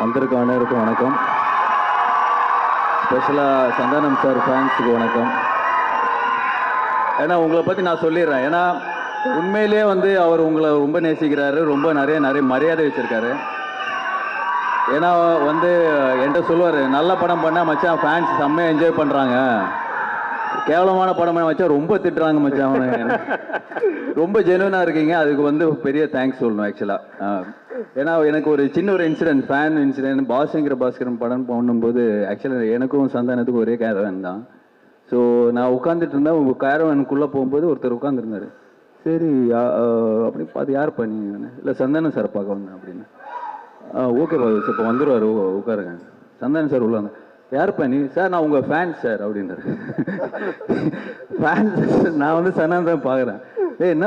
வந்திருக்க அனைவருக்கும் வணக்கம். ஸ்பெஷலாக சந்தானம் சார் ஃபேன்ஸுக்கு வணக்கம். ஏன்னா உங்களை பற்றி நான் சொல்லிடுறேன். ஏன்னா உண்மையிலேயே வந்து அவர் உங்களை ரொம்ப நேசிக்கிறாரு. ரொம்ப நிறைய நிறைய மரியாதை வச்சுருக்காரு. ஏன்னா வந்து என்கிட்ட சொல்லுவார் நல்ல படம் பண்ணால் மச்சான் ஃபேன்ஸ் செம்மையாக என்ஜாய் பண்ணுறாங்க கேவலமான படம் பண்ண மச்சான் ரொம்ப திட்டுறாங்க மச்சான் அவனு. ரொம்ப ஜெனுவனாக இருக்கீங்க. அதுக்கு வந்து பெரிய தேங்க்ஸ் சொல்லணும் ஆக்சுவலாக ஏன்னா எனக்கு ஒரு சின்ன ஒரு இன்சிடென்ட் ஃபேன் இன்சிடென்ட் பாஸ்ங்கிற பாஸ்கரன் படம் பண்ணும்போது ஆக்சுவலாக எனக்கும் சந்தானத்துக்கும் ஒரே கேரவன் தான். ஸோ நான் உட்காந்துட்டு இருந்தேன். உங்கள் கேரவனுக்குள்ளே போகும்போது ஒருத்தர் உட்காந்துருந்தாரு சரி அப்படி பார்த்து யார் பண்ணி இல்லை சந்தானம் சார் பார்க்க வந்தேன் அப்படின்னு. ஓகே பாஸ் இப்போ வந்துடுவார் உட்காருங்க. சந்தானம் சார் உள்ளாங்க யாருப்பா நீ சார் நான் உங்கள் ஃபேன் சார் அப்படின்னாரு ஃபேன் நான் வந்து சனான் தான் பார்க்குறேன். ஏ என்ன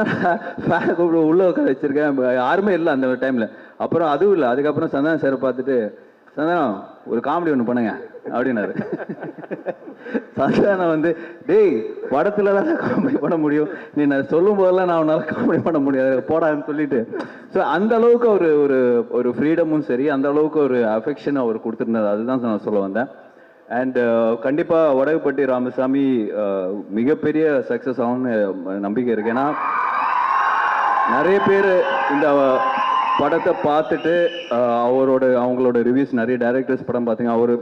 ஃபேன் கூப்பிட்டு உள்ளே உட்கார வச்சிருக்கேன் யாருமே இல்லை அந்த டைமில் அப்புறம் அதுவும் இல்லை. அதுக்கப்புறம் சந்தானம் சார் பார்த்துட்டு சந்தானம் ஒரு காமெடி ஒன்று பண்ணுங்க அப்படின்னாரு. சந்தானம் வந்து டேய் படத்துல தான் காமெடி பண்ண முடியும். நீ நான் சொல்லும் போதெல்லாம் நான் உன்னால் காமெடி பண்ண முடியாது. போடான்னு சொல்லிட்டு. ஸோ அந்த அளவுக்கு ஒரு ஒரு ஒரு ஃப்ரீடமும் சரி அந்த அளவுக்கு ஒரு அஃபெக்ஷன் அவர் கொடுத்துருந்தாரு. அதுதான் நான் சொல்ல வந்தேன். அண்ட் uh, கண்டிப்பாக வடகுப்பட்டி ராமசாமி uh, மிகப்பெரிய சக்ஸஸ் ஆகும்னு நம்பிக்கை இருக்கு. ஏன்னா நிறைய பேர் இந்த படத்தை பார்த்துட்டு uh, அவரோட அவங்களோட ரிவ்யூஸ் நிறைய டைரக்டர்ஸ் படம் பார்த்தீங்க அவர்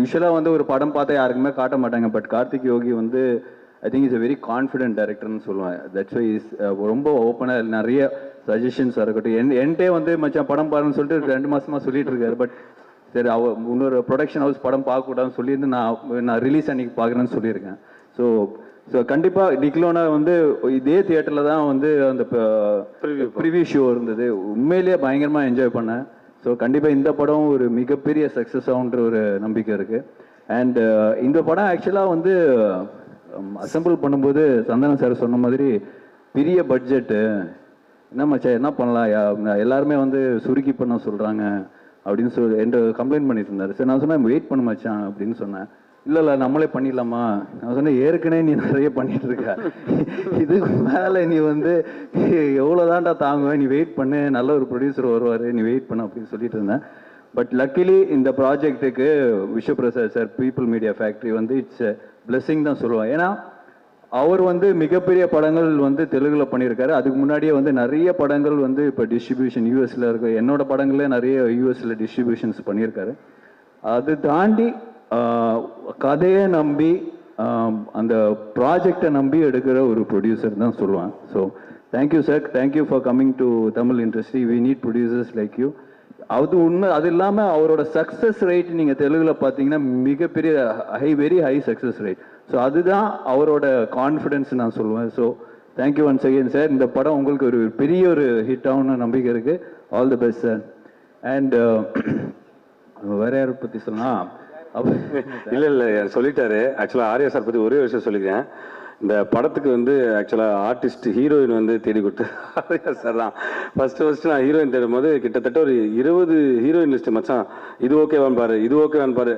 யூஸ்வலாக வந்து ஒரு படம் பார்த்தா யாருக்குமே காட்ட மாட்டாங்க. பட் கார்த்திக் யோகி வந்து I think is a very confident டேரக்டர்னு சொல்லுவேன். தட்ஸ் வை இஸ் ரொம்ப ஓப்பனாக நிறைய சஜஷன்ஸாக இருக்கட்டும். என் என்கிட்டே வந்து மச்சான் படம் பாருன்னு சொல்லிட்டு ரெண்டு மாதமாக சொல்லிட்டு இருக்காரு. பட் சரி அவ இன்னொரு ப்ரொடக்ஷன் ஹவுஸ் படம் பார்க்கக்கூடாதுன்னு சொல்லியிருந்து நான் நான் ரிலீஸ் அன்னைக்கு பார்க்குறேன்னு சொல்லியிருக்கேன். ஸோ ஸோ கண்டிப்பாக டிக்லோனா வந்து இதே தியேட்டரில் தான் வந்து அந்த ப்ரிவியூ ஷோ இருந்தது. உண்மையிலேயே பயங்கரமாக என்ஜாய் பண்ணேன். ஸோ கண்டிப்பாக இந்த படம் ஒரு மிகப்பெரிய சக்ஸஸ் ஆகுன்ற ஒரு நம்பிக்கை இருக்குது அண்ட் இந்த படம் ஆக்சுவலாக வந்து அசெம்பிள் பண்ணும்போது சந்தனம் சார் சொன்ன மாதிரி பெரிய பட்ஜெட்டு என்ன மச்சான் என்ன பண்ணலாம்? எல்லாருமே வந்து சுருக்கி பண்ண சொல்கிறாங்க அப்படின்னு சொல்லி என்கிட்ட கம்ப்ளைண்ட் பண்ணிட்டு இருந்தாரு சரி நான் சொன்னேன் வெயிட் பண்ண மச்சான் அப்படின்னு சொன்னேன். இல்லை இல்லை நம்மளே பண்ணிடலாமா நான் சொன்னேன் ஏற்கனவே நீ நிறைய பண்ணிட்டு இருக்க இதுக்கு மேலே நீ வந்து எவ்வளோதான்டா தாங்குவேன் நீ வெயிட் பண்ணு நல்ல ஒரு ப்ரொடியூசர் வருவார் நீ வெயிட் பண்ணு அப்படின்னு சொல்லிட்டு இருந்தேன். பட் லக்கிலி இந்த ப்ராஜெக்ட்டுக்கு Vishwaprasad sir people media factory வந்து இட்ஸ் பிளெஸ்ஸிங் தான் சொல்லுவேன் ஏன்னா அவர் வந்து மிகப்பெரிய படங்கள் வந்து தெலுங்குல பண்ணியிருக்காரு. அதுக்கு முன்னாடியே வந்து நிறைய படங்கள் வந்து இப்போ டிஸ்ட்ரிபியூஷன் யூஎஸ்ல இருக்கு. என்னோட படங்களே நிறைய யூஎஸ்ல டிஸ்ட்ரிபியூஷன்ஸ் பண்ணியிருக்காரு. அது தாண்டி கதையை நம்பி அந்த ப்ராஜெக்டை நம்பி எடுக்கிற ஒரு ப்ரொடியூசர் தான் சொல்லுவேன் so thank you sir thank you for coming to Tamil industry we need producers like you அது உண்மை அது இல்லாமல் அவரோட சக்ஸஸ் ரேட் நீங்கள் தெலுங்கில் பார்த்தீங்கன்னா மிகப்பெரிய high very high success rate so அதுதான் அவரோட கான்ஃபிடென்ஸ் நான் சொல்லுவேன். So thank you once again sir இந்த படம் உங்களுக்கு ஒரு பெரிய ஒரு ஹிட் ஆகும்னு நம்பிக்கை இருக்குது all the best sir and வேற யாரை பற்றி சொல்லலாம் இல்லை இல்லை சொல்லிட்டாரு. ஆக்சுவலா ஆர்யா சார் பற்றி ஒரே விஷயம் சொல்லிக்கிறேன். இந்த படத்துக்கு வந்து ஆக்சுவலாக ஆர்டிஸ்ட் ஹீரோயின் வந்து தேடி கொடுத்து சார் தான் ஃபஸ்ட்டு ஃபஸ்ட்டு நான் ஹீரோயின் தேடும் போது கிட்டத்தட்ட ஒரு இருபது ஹீரோயின் லிஸ்ட்டு மச்சான். இது ஓகேவான்னு பாரு இது ஓகேவான்னு பாரு.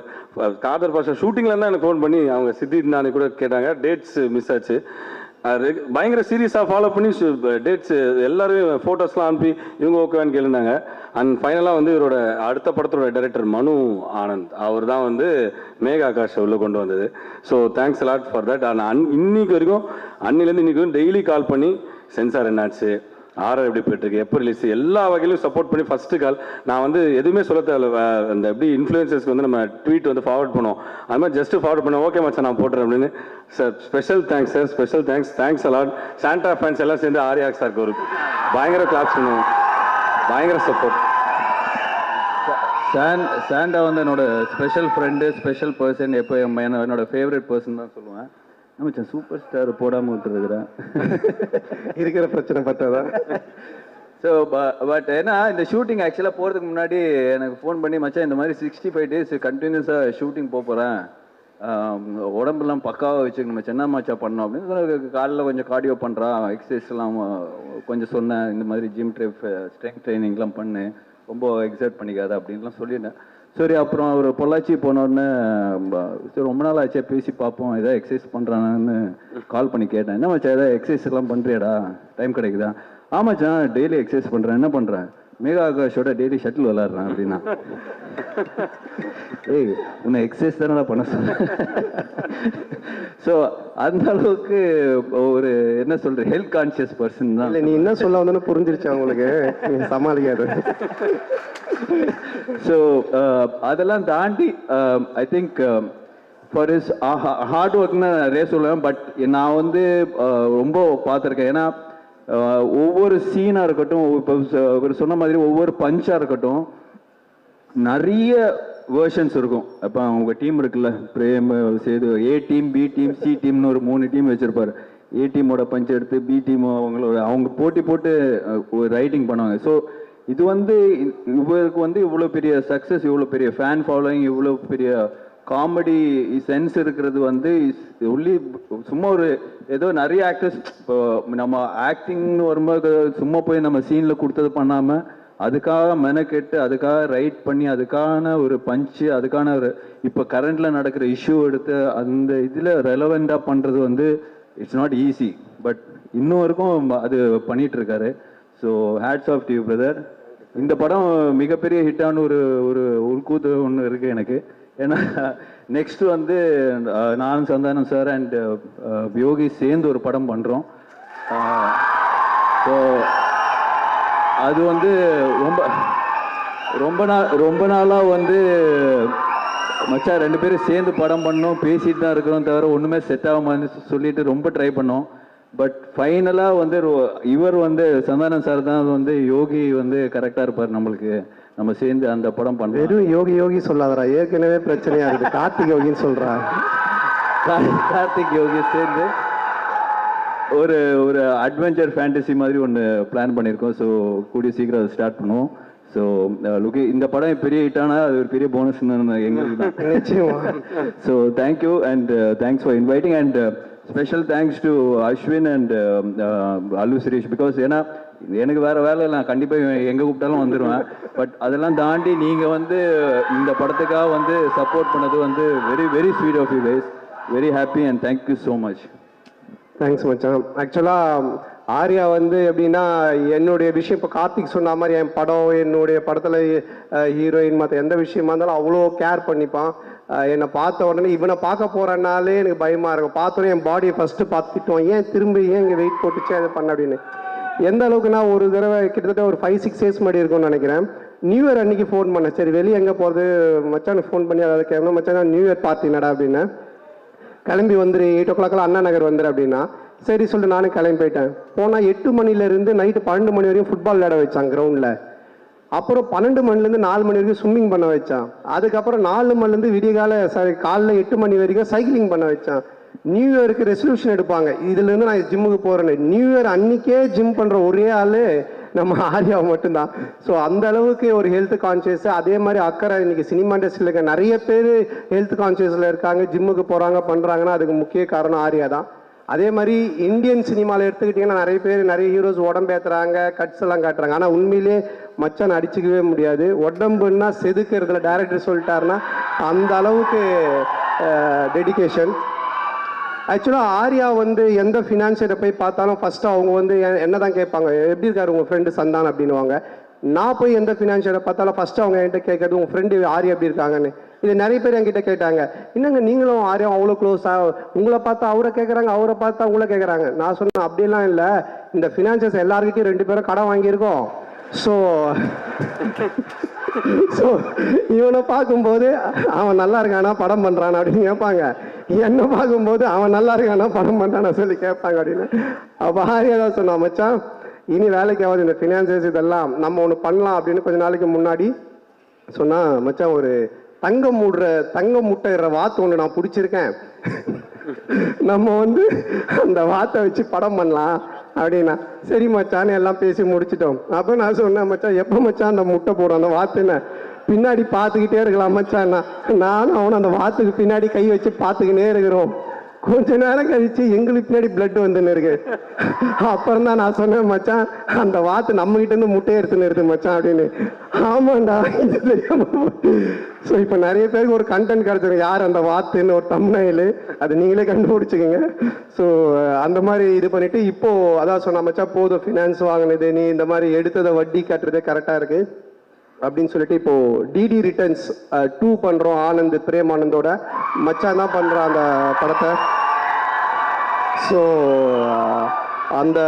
காதர் பாஷா ஷூட்டிங்ல தான் எனக்கு ஃபோன் பண்ணி அவங்க சித்தி நானே கூட கேட்டாங்க. டேட்ஸ் மிஸ் ஆச்சு. பயங்கர சீரியஸாக ஃபாலோ பண்ணி டேட்ஸ் எல்லாருமே ஃபோட்டோஸ்லாம் அனுப்பி இவங்க ஓகேவான்னு கேளுந்தாங்க அண்ட் ஃபைனலாக வந்து இவரோட அடுத்த படத்தோட டைரக்டர் மனு ஆனந்த். அவர் தான் வந்து மேகா ஆகாஷ் உள்ளே கொண்டு வந்தது. So thanks lot for that ஆனால் அன் இன்னைக்கு வரைக்கும் அன்னிலேருந்து இன்னைக்கு வரைக்கும் டெய்லி கால் பண்ணி சென்சார் என்னாச்சு? ஆர்ஆர் எப்படி போயிட்டுருக்கு எப்போ ரிலீஸ் எல்லா வகையிலும் சப்போர்ட் பண்ணி ஃபஸ்ட்டு கால் நான் வந்து எதுவுமே சொல்ல தேவையில்ல அந்த எப்படி இன்ஃப்ளூயன்சஸ்க்கு வந்து நம்ம ட்வீட் வந்து ஃபார்வர்ட் பண்ணுவோம். அது மாதிரி ஜஸ்ட் ஃபார்வர்ட் பண்ண ஓகே மச்சா நான் போட்டுறேன் அப்படின்னு. Sir special thanks sir special thanks thanks a lot Santa fans எல்லாம் சேர்ந்து ஆரியாக் சாருக்கு ஒரு பயங்கர கிளாப்ஸ் பண்ணுவோம். பயங்கர சப்போர்ட் சாண்ட் சாண்டா வந்து என்னோட ஸ்பெஷல் ஃப்ரெண்டு ஸ்பெஷல் பர்சன் எப்போ என்னோட ஃபேவரட் பர்சன் தான் சொல்லுவேன். நம்ம சூப்பர் ஸ்டார் போடாமல் விட்டுருக்குறேன் இருக்கிற பிரச்சனை பார்த்தாதான் ஸோ பட் ஏன்னா இந்த ஷூட்டிங் ஆக்சுவலாக போகிறதுக்கு முன்னாடி எனக்கு ஃபோன் பண்ணி மச்சான் இந்த மாதிரி சிக்ஸ்டி ஃபைவ் டேஸ் கண்டினியூஸாக ஷூட்டிங் போக போகிறேன் உடம்பெல்லாம் பக்காவாக வச்சுக்கணும் மச்சான். என்ன மச்சா பண்ணோம் அப்படின்னு சொன்ன காலைல கொஞ்சம் கார்டியோ பண்ணுறான் எக்ஸசைஸ்லாம் கொஞ்சம் சொன்னேன். இந்த மாதிரி ஜிம் ட்ரிப் ஸ்ட்ரெங்க் ட்ரைனிங்லாம் பண்ணு. ரொம்ப எக்ஸைட் பண்ணிக்காத அப்படின்லாம் சொல்லிட்டேன் சரி அப்புறம் அவர் பொள்ளாச்சி போனோடனே சரி ரொம்ப நாள் ஆச்சே பேசி பார்ப்போம் ஏதாவது எக்ஸசைஸ் பண்ணுறானான்னு கால் பண்ணி கேட்டேன். என்ன மச்சான் ஏதாவது எக்ஸசைஸ் எல்லாம் பண்ணுறியாடா டைம் கிடைக்குதா? ஆமாச்சான் டெய்லி எக்ஸசைஸ் பண்ணுறேன் என்ன பண்ணுறேன் மேகா ஆகாஷோட டெய்லி ஷட்டில் விளாட்றேன் அப்படின்னா. ஏய் உன்னை எக்ஸசைஸ் தானே பண்ண சொன்னேன் ஸோ அந்த அளவுக்கு ஒரு என்ன சொல்ற ஹெல்த் கான்சியஸ் பர்சன் தான். இல்ல நீ என்ன சொல்ல வந்தோன்னு புரிஞ்சிருச்சு அவங்களுக்கு. சமாளிக்காது. ஸோ அதெல்லாம் தாண்டி I think for is hard ஒர்க்னு நிறைய சொல்லுவேன் பட் நான் வந்து uh, ரொம்ப பார்த்துருக்கேன். ஏன்னா uh, ஒவ்வொரு சீனாக இருக்கட்டும் இப்போ இவர் சொன்ன மாதிரி ஒவ்வொரு பஞ்சாக இருக்கட்டும் நிறைய வேர்ஷன்ஸ் இருக்கும். அப்போ அவங்க டீம் இருக்குல்ல Prem Sethu A team B team C டீம்னு ஒரு மூணு டீம் வச்சுருப்பார். ஏ டீமோட பஞ்ச் எடுத்து பி டீம் அவங்களோட அவங்க போட்டி போட்டு ரைட்டிங் பண்ணுவாங்க. ஸோ இது வந்து இவருக்கு வந்து இவ்வளோ பெரிய சக்ஸஸ் இவ்வளோ பெரிய ஃபேன் ஃபாலோயிங் இவ்வளோ பெரிய காமெடி சென்ஸ் இருக்கிறது வந்து ஒன்லி சும்மா ஒரு ஏதோ நிறைய ஆக்டர்ஸ் இப்போ நம்ம ஆக்டிங்னு வரும்போது சும்மா போய் நம்ம சீனில் கொடுத்தது பண்ணாமல் அதுக்காக மெனக்கெட்டு அதுக்காக ரைட் பண்ணி அதுக்கான ஒரு பஞ்சு அதுக்கான ஒரு இப்போ கரண்டில் நடக்கிற இஷ்யூ எடுத்து அந்த இதில் ரெலவெண்ட்டாக பண்ணுறது வந்து இட்ஸ் நாட் ஈஸி பட் இன்னும் வரைக்கும் அது பண்ணிகிட்ருக்காரு so hats off to brother இந்த படம் மிகப்பெரிய ஹிட்டான ஒரு ஒரு உள்கூத்து ஒன்று இருக்குது எனக்கு. ஏன்னா நெக்ஸ்ட் வந்து நான் நானும் சந்தானம் சார் அண்ட் யோகி சேர்ந்து ஒரு படம் பண்ணுறோம் ஸோ அது வந்து ரொம்ப ரொம்ப நாள் ரொம்ப நாளாக வந்து மச்சான் ரெண்டு பேரும் சேர்ந்து படம் பண்ணோம் பேசிட்டு தான் இருக்கிறோம் தவிர ஒன்றுமே செட் ஆகாம சொல்லிட்டு ரொம்ப ட்ரை பண்ணோம். பட் ஃபைனலாக வந்து இவர் வந்து சந்தானம் சார் தான் வந்து யோகி வந்து கரெக்டாக இருப்பார் நம்மளுக்கு. நம்ம சேர்ந்து அந்த படம் பண்ணுறோம் வெறும் யோகி யோகி சொல்லாதடா. ஏற்கனவே பிரச்சனையா இருக்கு கார்த்திக் யோகின்னு சொல்றா. கார்த்திக் யோகி சேர்ந்து ஒரு ஒரு அட்வென்ச்சர் ஃபேண்டசி மாதிரி ஒன்று பிளான் பண்ணியிருக்கோம். ஸோ கூடிய சீக்கிரம் அதை ஸ்டார்ட் பண்ணுவோம். ஸோ லுக்கி இந்த படம் பெரிய ஹிட்டானா அது ஒரு பெரிய போனஸ் எங்களுக்கு தான். நிச்சயமா. So thank you and thanks for inviting and special thanks to Ashwin and Allu Suresh because ஏன்னா எனக்கு வேற வேலை நான் கண்டிப்பாக எங்கே கூப்பிட்டாலும் வந்துடுவேன் பட் அதெல்லாம் தாண்டி நீங்கள் வந்து இந்த படத்துக்காக வந்து சப்போர்ட் பண்ணது வந்து very very sweet of you guys very happy and thank you so much thanks மச்சான். ஆக்சுவலாக ஆர்யா வந்து எப்படின்னா என்னுடைய விஷயம் இப்போ கார்த்திக் சொன்ன மாதிரி என் படம் என்னுடைய படத்தில் ஹீரோயின் மற்ற எந்த விஷயமா இருந்தாலும் அவ்வளோ கேர் பண்ணிப்பான். என்னை பார்த்த உடனே இவனை பார்க்க போகிறனாலே எனக்கு பயமாக இருக்கும். பார்த்தோன்னே என் பாடியை ஃபஸ்ட்டு பார்த்துட்டோம் ஏன் திரும்ப ஏன் இங்கே வெயிட் போட்டுச்சு? அதை பண்ண அப்படின்னு. எந்த அளவுக்கு நான் ஒரு தடவை கிட்டத்தட்ட ஒரு ஃபைவ் சிக்ஸ் டேஸ் முன்னாடி இருக்கும்னு நினைக்கிறேன். நியூ இயர் அன்னைக்கு ஃபோன் பண்ணேன். சரி வெளியே எங்கே போகிறது மச்சானுக்கு ஃபோன் பண்ணி அதாவது கேட்கணும் மச்சான் நியூ இயர் பார்த்தீங்கடா அப்படின்னு. கிளம்பி வந்துரு எயிட் ஓ கிளாக்ல அண்ணா நகர் வந்துரு அப்படின்னா சரி சொல்லிட்டு நானும் கிளம்பி போயிட்டேன். போனால் எட்டு மணிலேருந்து நைட்டு பன்னெண்டு மணி வரையும் ஃபுட்பால் விளையாட வச்சான் கிரவுண்டில் அப்புறம் பன்னெண்டு மணிலேருந்து நாலு மணி வரைக்கும் ஸ்விம்மிங் பண்ண வச்சான். அதுக்கப்புறம் நாலு மணிலேருந்து விடியகால சாரி காலைல எட்டு மணி வரைக்கும் சைக்கிளிங் பண்ண வச்சான். நியூ இயருக்கு ரெசல்யூஷன் எடுப்பாங்க. இதுலேருந்து நான் ஜிம்முக்கு போகிறேன்னு நியூ இயர் அன்னைக்கே ஜிம் பண்ணுற ஒரே ஆள் நம்ம ஆர்யாவை மட்டும்தான். ஸோ அந்த அளவுக்கு ஒரு ஹெல்த் கான்ஷியஸ் அதே மாதிரி அக்கறை இன்னைக்கு சினிமா இண்டஸ்ட்ரியில் இருக்க நிறைய பேர் ஹெல்த் கான்ஷியஸில் இருக்காங்க ஜிம்முக்கு போகிறாங்க பண்ணுறாங்கன்னா அதுக்கு முக்கிய காரணம் ஆர்யா தான். அதே மாதிரி இந்தியன் சினிமாவில் எடுத்துக்கிட்டிங்கன்னா நிறைய பேர் நிறைய ஹீரோஸ் உடம்பேற்றுறாங்க கட்ஸ் எல்லாம் காட்டுறாங்க. ஆனால் உண்மையிலே மச்சான் அடிச்சுக்கவே முடியாது. உடம்புன்னா செதுக்கிறதுல டேரக்டர் சொல்லிட்டாருன்னா அந்த அளவுக்கு டெடிகேஷன் ஆக்சுவலாக ஆர்யா வந்து எந்த ஃபினான்ஷியரை போய் பார்த்தாலும் ஃபஸ்ட்டு அவங்க வந்து என்ன தான் கேட்பாங்க? எப்படி இருக்காரு உங்கள் ஃப்ரெண்டு சந்தான் அப்படின்னுவாங்க. நான் போய் எந்த ஃபினான்ஷியரை பார்த்தாலும் ஃபஸ்ட்டு அவங்க என்கிட்ட கேட்கறது உங்கள் ஃப்ரெண்டு ஆர்யா எப்படி இருக்காங்கன்னு? இது நிறைய பேர் என்கிட்ட கேட்டாங்க. என்னங்க நீங்களும் ஆர்யா அவ்வளோ க்ளோஸாக உங்களை பார்த்தா அவரை கேட்குறாங்க அவரை பார்த்தா உங்களை கேட்குறாங்க நான் சொன்னேன் அப்படிலாம் இல்லை. இந்த ஃபினான்ஷியர்ஸ் எல்லாருக்கிட்டையும் ரெண்டு பேரும் கடன் வாங்கியிருக்கோம். ஸோ ஸோ இவனை பார்க்கும்போது அவன் நல்லா இருக்கானா படம் பண்ணுறான் அப்படின்னு கேட்பாங்க. என்னை பார்க்கும்போது அவன் நல்லா இருக்கானா படம் பண்ணுறானா சொல்லி கேட்பாங்க அப்படின்னு. அப்போ ஆரியா தான் சொன்னான் மச்சான் இனி வேலைக்காவது இந்த ஃபினான்சஸ் இதெல்லாம் நம்ம ஒன்று பண்ணலாம் அப்படின்னு கொஞ்ச நாளைக்கு முன்னாடி சொன்னா மச்சான் ஒரு தங்கம் மூடுற தங்கம் முட்டைற வாத்து ஒன்று நான் பிடிச்சிருக்கேன். நம்ம வந்து அந்த வாத்தை வச்சு படம் பண்ணலாம். அப்படின்னா சரி மச்சான்னு எல்லாம் பேசி முடிச்சிட்டோம். அப்போ நான் சொன்னேன் மச்சான் எப்போ மச்சான் அந்த முட்டை போடும் அந்த வாத்துன்னு? பின்னாடி பார்த்துக்கிட்டே இருக்கலாம் மச்சான் நானும் அவனும் அந்த வாத்துக்கு பின்னாடி கை வச்சு பார்த்துக்கினே இருக்கிறோம். கொஞ்ச நேரம் கழிச்சு எங்களுக்கு பின்னாடி பிளட் வந்துன்னு இருக்கு. அப்புறம் தான் நான் சொன்னேன் மச்சான் அந்த வாத்து நம்ம கிட்ட இருந்து முட்டையை எடுத்துன்னு இருக்கு மச்சான் அப்படின்னு. ஆமாண்டா இது தெரியாம ஸோ இப்போ நிறைய பேருக்கு ஒரு கண்டென்ட் கிடைச்சிருக்கு. யார் அந்த வாத்துன்னு ஒரு தம்னையில் அது நீங்களே கண்டுபிடிச்சிக்கோங்க. ஸோ அந்த மாதிரி இது பண்ணிட்டு இப்போ அதான் சொன்ன மச்சான் போதும் ஃபினான்ஸ் வாங்கினது நீ இந்த மாதிரி எடுத்ததை வட்டி கட்டுறதே கரெக்டாக இருக்கு. அப்படின்னு சொல்லிட்டு இப்போ டிடி ரிட்டர்ன்ஸ் டூ பண்றோம் ஆனந்த் பிரேம் ஆனந்தோட மச்சான் தான் பண்றான் அந்த படத்தை. ஸோ அந்த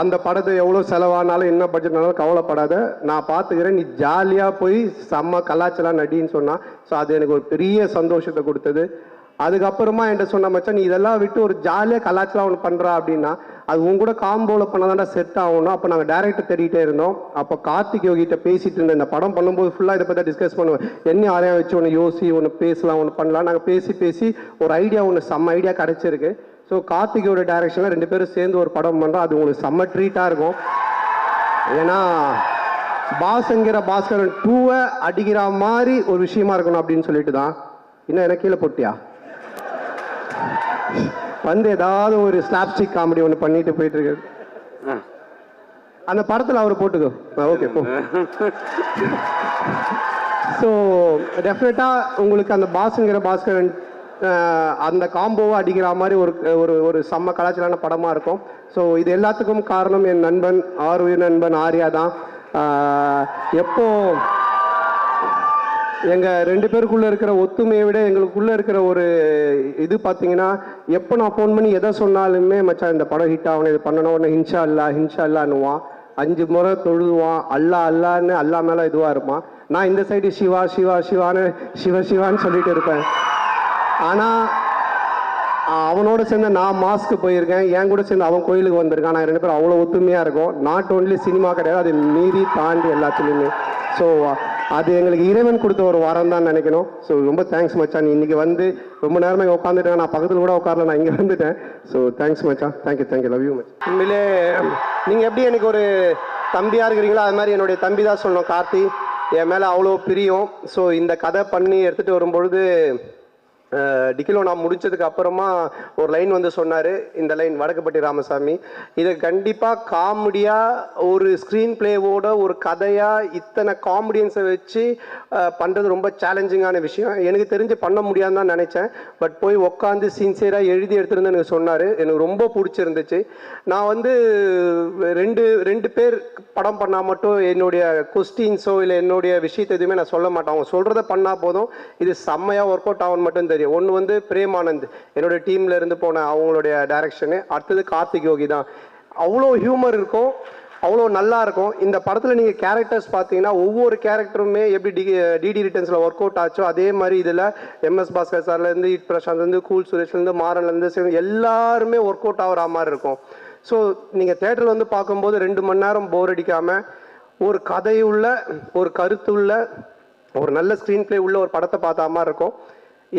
அந்த படத்தை எவ்வளோ செலவானாலும் என்ன பட்ஜெட்னாலும் கவலைப்படாத. நான் பார்த்துக்கிறேன் நீ ஜாலியாக போய் செம்ம கலாச்சலாம் நடின்னு சொன்னால் ஸோ அது எனக்கு ஒரு பெரிய சந்தோஷத்தை கொடுத்தது. அதுக்கப்புறமா என்கிட்ட சொன்ன மச்சான் நீ இதெல்லாம் விட்டு ஒரு ஜாலியாக கலாச்சாரம் ஒன்று பண்ணுறா அப்படின்னா அது உங்க கூட காம்போவில் பண்ணாதான்டா செட் ஆகணும் அப்போ நாங்கள் டேரக்டர் தேடிட்டே இருந்தோம். அப்போ கார்த்திக் யோகிட்ட பேசிட்டு இருந்தேன். இந்த படம் பண்ணும்போது ஃபுல்லாக இதை பற்றி டிஸ்கஸ் பண்ணுவேன். என்ன ஆரையா வச்சு ஒன்று யோசி ஒன்று பேசலாம் ஒன்று பண்ணலாம். நாங்கள் பேசி பேசி ஒரு ஐடியா ஒன்று செம்ம ஐடியா கிடச்சிருக்கு. ஸோ கார்த்திகோட டேரக்ஷனில் ரெண்டு பேரும் சேர்ந்து ஒரு படம் பண்ணுறோம் அது உங்களுக்கு செம்ம ட்ரீட்டாக இருக்கும். ஏன்னா பாஸ்ங்கிற பாஸ்கரன் டூவை அடிக்கிற மாதிரி ஒரு விஷயமா இருக்கணும் அப்படின்னு சொல்லிட்டு தான் இன்னும் என்ன கீழே போட்டியா? வந்து ஏதாவது ஒரு ஸ்லாப்ஸ்டிக் காமெடி ஒன்று பண்ணிட்டு போயிட்டு இருக்கு அந்த படத்தில் அவர் போட்டுக்கோ. ஓகே போ. ஸோ டெஃபினட்டாக உங்களுக்கு அந்த பாஸுங்கிற பாஸ்கரன் அந்த காம்போவை அடிக்கிற மாதிரி ஒரு ஒரு ஒரு செம்ம கலாச்சாரான படமாக இருக்கும். ஸோ இது எல்லாத்துக்கும் காரணம் என் நண்பன் ஆர்வி நண்பன் ஆர்யா தான். அஹ், எங்கள் ரெண்டு பேருக்குள்ளே இருக்கிற ஒத்துமையை விட எங்களுக்குள்ளே இருக்கிற ஒரு இது பார்த்தீங்கன்னா எப்போ நான் ஃபோன் பண்ணி எதை சொன்னாலுமே மச்சான் இந்த படம் ஹிட் ஆகணும் இது பண்ணணும் உடனே ஹின்ஷா அல்லா ஹின்ஷா அல்லான்னுவான். அஞ்சு முறை தொழுதுவான். அல்லா அல்லான்னு அல்லா மேலே இதுவாக இருப்பான். நான் இந்த சைடு சிவா சிவா சிவான்னு சிவ சிவான்னு சொல்லிட்டு இருப்பேன். ஆனால் அவனோட சேர்ந்து நான் மாஸ்க்கு போயிருக்கேன். என் கூட சேர்ந்து அவன் கோயிலுக்கு வந்திருக்கான். நான் ரெண்டு பேரும் அவ்வளோ ஒத்துமையாக இருக்கும். நாட் ஓன்லி சினிமா கிடையாது அது மீறி தாண்டி எல்லாத்துலேயுமே. ஸோ அது எங்களுக்கு இறைவன் கொடுத்த ஒரு வாரம் தான் நினைக்கணும். ஸோ ரொம்ப தேங்க்ஸ் மச்சான். இன்றைக்கி இன்னைக்கு வந்து ரொம்ப நேரமாக இங்கே உட்காந்துட்டேன் நான் பக்கத்தில் கூட உட்காரல நான் இங்கே வந்துட்டேன். ஸோ தேங்க்ஸ் மச்சான். Thank you thank you love you much உண்மையிலே நீங்கள் எப்படி எனக்கு ஒரு தம்பியாக இருக்கிறீங்களோ அது மாதிரி என்னுடைய தம்பி தான் சொல்லணும் கார்த்தி. என் மேலே அவ்வளோ பிரியம். ஸோ இந்த கதை பண்ணி எடுத்துகிட்டு வரும்பொழுது டிக்கிலோ நான் முடிச்சதுக்கு அப்புறமா ஒரு லைன் வந்து சொன்னார். இந்த லைன் வடக்குப்பட்டி ராமசாமி. இதை கண்டிப்பாக காமெடியாக ஒரு ஸ்க்ரீன் பிளேவோட ஒரு கதையாக இத்தனை காமெடியன்ஸை வச்சு பண்ணுறது பண்றது ரொம்ப சேலஞ்சிங்கான விஷயம். எனக்கு தெரிஞ்சு பண்ண முடியாதுன்னு தான் நினச்சேன். பட் போய் உட்காந்து சின்சியராக எழுதி எடுத்துருந்து எனக்கு சொன்னார். எனக்கு ரொம்ப பிடிச்சிருந்துச்சு. நான் வந்து ரெண்டு ரெண்டு பேர் படம் பண்ணால் மட்டும் என்னுடைய கொஸ்டின்ஸோ இல்லை என்னுடைய விஷயத்தை எதுவுமே நான் சொல்ல மாட்டேன். அவங்க சொல்கிறத பண்ணால் போதும். இது செம்மையாக ஒர்க் அவுட் ஆகும்னு மட்டும் தெரியும். ஒன்று வந்து பிரேமானந்த் என்னோட டீமில் இருந்து போன அவங்களுடைய டைரக்ஷனு அடுத்தது கார்த்திக் யோகி தான். அவ்வளோ ஹியூமர் இருக்கும். அவ்வளோ நல்லா இருக்கும். இந்த படத்தில் நீங்கள் கேரக்டர்ஸ் பார்த்தீங்கன்னா ஒவ்வொரு கேரக்டருமே எப்படி டி டிடி ரிட்டர்ன்ஸில் ஒர்க் அவுட் ஆச்சோ அதே மாதிரி இதில் எம்எஸ் பாஸ்கர் சார்லேருந்து இட் பிரசாந்த்லேருந்து கூல் சுரேஷ்லேருந்து மாறன்லேருந்து எல்லாருமே ஒர்க் அவுட் ஆகிற மாதிரி இருக்கும். ஸோ நீங்கள் தேட்டரில் வந்து பார்க்கும்போது ரெண்டு மணி நேரம் போர் அடிக்காமல் ஒரு கதையுள்ள ஒரு கருத்துள்ள ஒரு நல்ல ஸ்க்ரீன் பிளே உள்ள ஒரு படத்தை பார்த்தா மாதிரி இருக்கும்.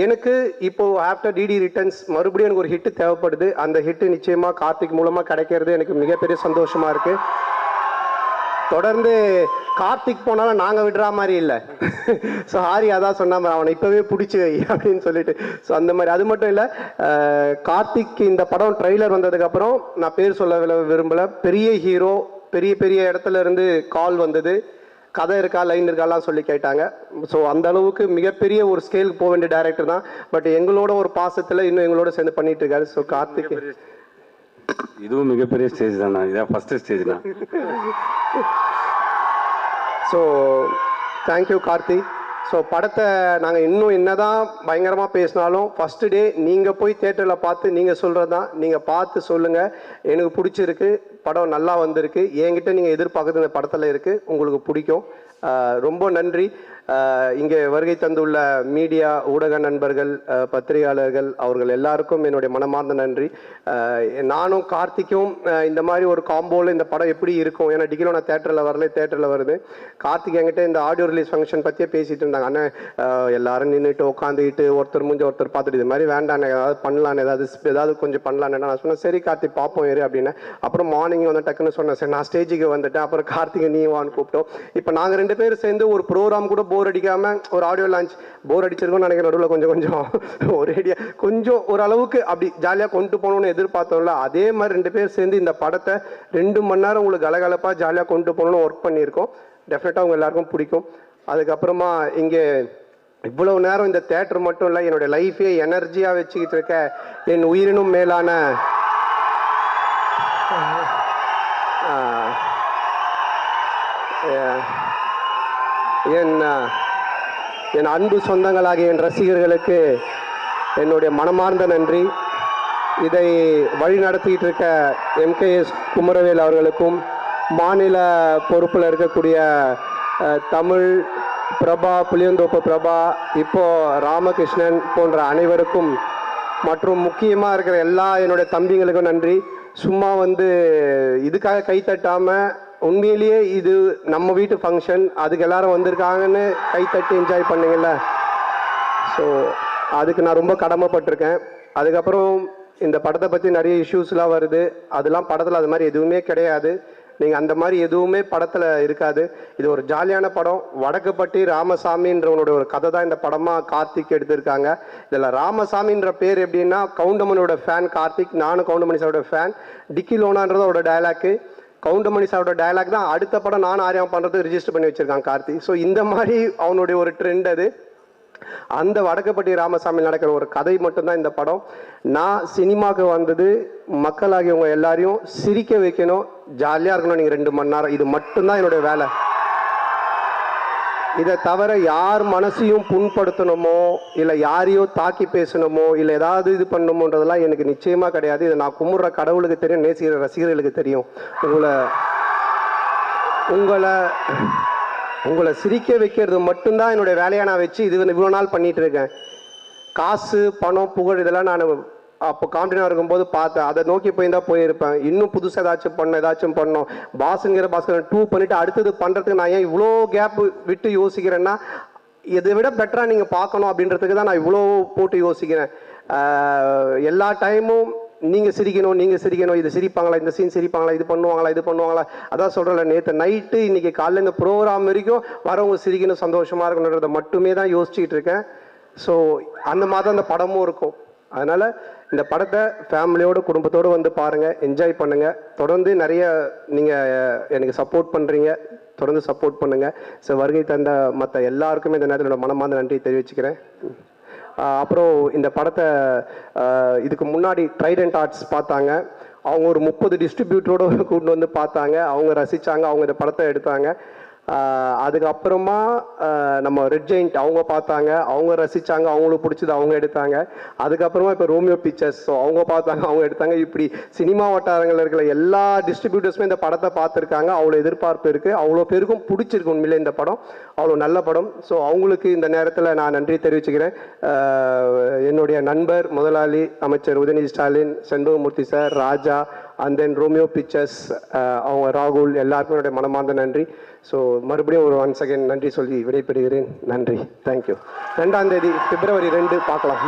எனக்கு இப்போது ஆஃப்டர் டிடி ரிட்டர்ன்ஸ் மறுபடியும் எனக்கு ஒரு ஹிட்டு தேவைப்படுது. அந்த ஹிட்டு நிச்சயமாக கார்த்திக் மூலமாக கிடைக்கிறது. எனக்கு மிகப்பெரிய சந்தோஷமாக இருக்குது தொடர்ந்து கார்த்திக் போனாலும் நாங்கள் விடுற மாதிரி இல்லை. ஸோ ஹாரி அதான் சொன்ன மாதிரி அவனை இப்போவே பிடிச்சி வை அப்படின்னு சொல்லிட்டு. ஸோ அந்த மாதிரி. அது மட்டும் இல்லை கார்த்திக் இந்த படம் ட்ரெய்லர் வந்ததுக்கப்புறம் நான் பேர் சொல்ல விரும்பலை. பெரிய ஹீரோ பெரிய பெரிய இடத்துல இருந்து கால் வந்தது. கதை இருக்கா லைன் இருக்காலாம் சொல்லி கேட்டாங்க. ஸோ அந்த அளவுக்கு மிகப்பெரிய ஒரு ஸ்கேலுக்கு போக வேண்டிய டேரக்டர் தான். பட் எங்களோட ஒரு பாசத்தில் இன்னும் எங்களோட சேர்ந்து பண்ணிட்டு இருக்காரு. ஸோ கார்த்திக் இதுவும் மிகப்பெரிய ஸ்டேஜ் தான் இதான் ஃபஸ்ட்டு ஸ்டேஜ் தான் so thank you Karthi so படத்தை நாங்கள் இன்னும் என்ன தான் பயங்கரமாக பேசினாலும் ஃபஸ்ட்டு டே நீங்கள் போய் தேட்டரில் பார்த்து நீங்கள் சொல்கிறது தான். நீங்கள் பார்த்து சொல்லுங்கள் எனக்கு பிடிச்சிருக்கு. படம் நல்லா வந்திருக்கு. என்கிட்ட நீங்கள் எதிர்பார்க்குறது இந்த படத்தில் இருக்குது உங்களுக்கு பிடிக்கும். ரொம்ப நன்றி. இங்கே வருகை தந்துள்ள மீடியா ஊடக நண்பர்கள் பத்திரிகையாளர்கள் அவர்கள் எல்லாருக்கும் என்னுடைய மனமார்ந்த நன்றி. நானும் கார்த்திக்கும் இந்த மாதிரி ஒரு காம்போவில் இந்த படம் எப்படி இருக்கும்? ஏன்னா டிகிலோ நான் தேட்டரில் வரல தேட்டரில் வருது. கார்த்திக் என்கிட்ட இந்த ஆடியோ ரிலீஸ் ஃபங்க்ஷன் பற்றியே பேசிகிட்டு இருந்தாங்க. அண்ணன் எல்லாரும் நின்றுட்டு உட்காந்துக்கிட்டு ஒருத்தர் முடிஞ்ச ஒருத்தர் பார்த்துட்டு இது மாதிரி வேண்டாம் ஏதாவது பண்ணலான்னு ஏதாவது ஏதாவது கொஞ்சம் பண்ணலான்னு நான் சொன்னேன் சரி கார்த்திக் பார்ப்போம் இரு அப்படின்னு. அப்புறம் மார்னிங் வந்து டக்குன்னு சொன்னேன் சரி நான் ஸ்டேஜுக்கு வந்துட்டேன் அப்புறம் கார்த்திகை நீ வான்னு கூப்பிட்டோம். இப்போ நாங்கள் ரெண்டு பேரும் சேர்ந்து ஒரு ப்ரோக்ராம் கூட போர் அடிக்காமல் ஒரு ஆடியோ லான்ச் போர் அடிச்சிருக்கோம்னு நினைக்கிறேன். நடுவில் கொஞ்சம் கொஞ்சம் ஒரேடியா கொஞ்சம் ஓரளவுக்கு அப்படி ஜாலியாக கொண்டு போகணும்னு எதிர்பார்த்தோம்ல அதே மாதிரி ரெண்டு பேர் சேர்ந்து இந்த படத்தை ரெண்டு மணி நேரம் உங்களுக்கு கலகலப்பாக ஜாலியாக கொண்டு போகணும்னு ஒர்க் பண்ணியிருக்கோம். டெஃபினட்டாக உங்கள் எல்லாருக்கும் பிடிக்கும். அதுக்கப்புறமா இங்கே இவ்வளவு நேரம் இந்த தேட்டர் மட்டும் இல்லை என்னுடைய லைஃபே எனர்ஜியாக வச்சுக்கிட்டு இருக்க என் உயிரினும் மேலான ஆஹ், ஆஹ், என் என் அன்பு சொந்தங்களாகிய என் ரசிகர்களுக்கு என்னுடைய மனமார்ந்த நன்றி. இதை வழி நடத்திக்கிட்டு இருக்க எம்கேஎஸ் குமரவேல் அவர்களுக்கும் மாநில பொறுப்பில் இருக்கக்கூடிய தமிழ் பிரபா புளியந்தோப்பு பிரபா இப்போது ராமகிருஷ்ணன் போன்ற அனைவருக்கும் மற்றும் முக்கியமாக இருக்கிற எல்லா என்னுடைய தம்பிங்களுக்கும் நன்றி. சும்மா வந்து இதுக்காக கைத்தட்டாமல் உண்மையிலேயே இது நம்ம வீட்டு ஃபங்க்ஷன் அதுக்கு எல்லாரும் வந்திருக்காங்கன்னு கை தட்டி என்ஜாய் பண்ணுங்கள்ல ஸோ அதுக்கு நான் ரொம்ப கடமைப்பட்டிருக்கேன். அதுக்கப்புறம் இந்த படத்தை பற்றி நிறைய இஷ்யூஸ்லாம் வருது. அதெல்லாம் படத்தில் அது மாதிரி எதுவுமே கிடையாது. நீங்கள் அந்த மாதிரி எதுவுமே படத்தில் இருக்காது. இது ஒரு ஜாலியான படம். வடக்குப்பட்டி ராமசாமின்றவனோட ஒரு கதை தான் இந்த படமாக கார்த்திக் எடுத்திருக்காங்க. இதில் ராமசாமின்ற பேர் எப்படின்னா கவுண்டமணியோட ஃபேன் கார்த்திக் நானும் கவுண்டமணி சாரோட ஃபேன் டிக்கி லோனான்றதோட டயலாக்கு கவுண்டமணி சாரோட டயலாக் தான் அடுத்த படம் நான் ஆரியம் பண்ணுறது ரிஜிஸ்டர் பண்ணி வச்சுருக்கான் கார்த்தி. ஸோ இந்த மாதிரி அவனுடைய ஒரு ட்ரெண்ட் அது. அந்த வடக்கப்பட்டி ராமசாமி நடக்கிற ஒரு கதை மட்டும்தான் இந்த படம். நான் சினிமாவுக்கு வந்தது மக்களாகியவங்க எல்லாரையும் சிரிக்க வைக்கணும் ஜாலியாக இருக்கணும் நீங்கள் ரெண்டு மணி நேரம். இது மட்டும்தான் என்னுடைய வேலை. இதை தவிர யார் மனசையும் புண்படுத்தணுமோ இல்லை யாரையோ தாக்கி பேசணுமோ இல்லை ஏதாவது இது பண்ணணுமோன்றதெல்லாம் எனக்கு நிச்சயமாக கிடையாது. இதை நான் கும்பிட்ற கடவுளுக்கு தெரியும் நேசிக்கிற ரசிகர்களுக்கு தெரியும். உங்களை உங்களை உங்களை சிரிக்க வைக்கிறது மட்டும்தான் என்னுடைய வேலையை நான் வச்சு இது இவ்வளோ நாள் பண்ணிகிட்டு இருக்கேன். காசு பணம் புகழ் இதெல்லாம் நான் அப்போ காம்படினாக இருக்கும்போது பார்த்தேன் அதை நோக்கி போயிருந்தா போயிருப்பேன். இன்னும் புதுசாக ஏதாச்சும் பண்ண ஏதாச்சும் பண்ணோம் பாஸுங்கிற பாஸ்கர் டூ பண்ணிவிட்டு அடுத்தது பண்ணுறதுக்கு நான் ஏன் இவ்வளோ கேப் விட்டு யோசிக்கிறேன்னா இதை விட பெட்டராக நீங்கள் பார்க்கணும் அப்படின்றதுக்கு தான் நான் இவ்வளோ போட்டு யோசிக்கிறேன். எல்லா டைமும் நீங்கள் சிரிக்கணும் நீங்கள் சிரிக்கணும். இது சிரிப்பாங்களா இந்த சீன் சிரிப்பாங்களா இது பண்ணுவாங்களா இது பண்ணுவாங்களா? அதான் சொல்கிறேன் நேற்று நைட்டு இன்றைக்கி காலையில் இந்த ப்ரோக்ராம் வரைக்கும் வரவங்க சிரிக்கணும் சந்தோஷமாக இருக்கணுன்றதை மட்டுமே தான் யோசிச்சுக்கிட்டு இருக்கேன். ஸோ அந்த மாதிரி தான் அந்த படமும் இருக்கும். அதனால் இந்த படத்தை ஃபேமிலியோடு குடும்பத்தோடு வந்து பாருங்கள் என்ஜாய் பண்ணுங்கள் தொடர்ந்து நிறைய நீங்கள் எனக்கு சப்போர்ட் பண்ணுறீங்க தொடர்ந்து சப்போர்ட் பண்ணுங்கள் ஸோ வருகை தந்த மற்ற எல்லாருக்குமே இந்த நேரத்தில் என்னோட மனமார்ந்த நன்றி தெரிவிச்சுக்கிறேன். அப்புறம் இந்த படத்தை இதுக்கு முன்னாடி ட்ரைடன்ட் ஆர்ட்ஸ் பார்த்தாங்க. அவங்க ஒரு முப்பது டிஸ்ட்ரிபியூட்டரோட கூட்டு வந்து பார்த்தாங்க. அவங்க ரசித்தாங்க அவங்க இந்த படத்தை எடுத்தாங்க. அதுக்கப்புறமா நம்ம ரெட் ஜெயிண்ட் அவங்க பார்த்தாங்க அவங்க ரசித்தாங்க அவங்களுக்கு பிடிச்சது அவங்க எடுத்தாங்க. அதுக்கப்புறமா இப்போ ரோமியோ பிக்சர்ஸ் ஸோ அவங்க பார்த்தாங்க அவங்க எடுத்தாங்க. இப்படி சினிமா வட்டாரங்களில் இருக்கிற எல்லா டிஸ்ட்ரிபியூட்டர்ஸுமே இந்த படத்தை பார்த்துருக்காங்க. அவ்வளோ எதிர்பார்ப்பு இருக்குது அவ்வளோ பேருக்கும் பிடிச்சிருக்கு உண்மையிலே இந்த படம். அவ்வளோ நல்ல படம். ஸோ அவங்களுக்கு இந்த நேரத்தில் நான் நன்றி தெரிவிச்சுக்கிறேன். என்னுடைய நண்பர் முதலாளி அமைச்சர் Udhayanidhi Stalin Senbagamoorthy sir Raja and then Romeo pictures அவங்க ராகுல் எல்லாருக்கும் என்னுடைய மனமார்ந்த நன்றி. ஸோ மறுபடியும் ஒரு ஒன் செகண்ட் நன்றி சொல்லி விடைபெறுகிறேன். நன்றி. தேங்க்யூ ரெண்டாம் தேதி பிப்ரவரி ரெண்டு பார்க்கலாம்.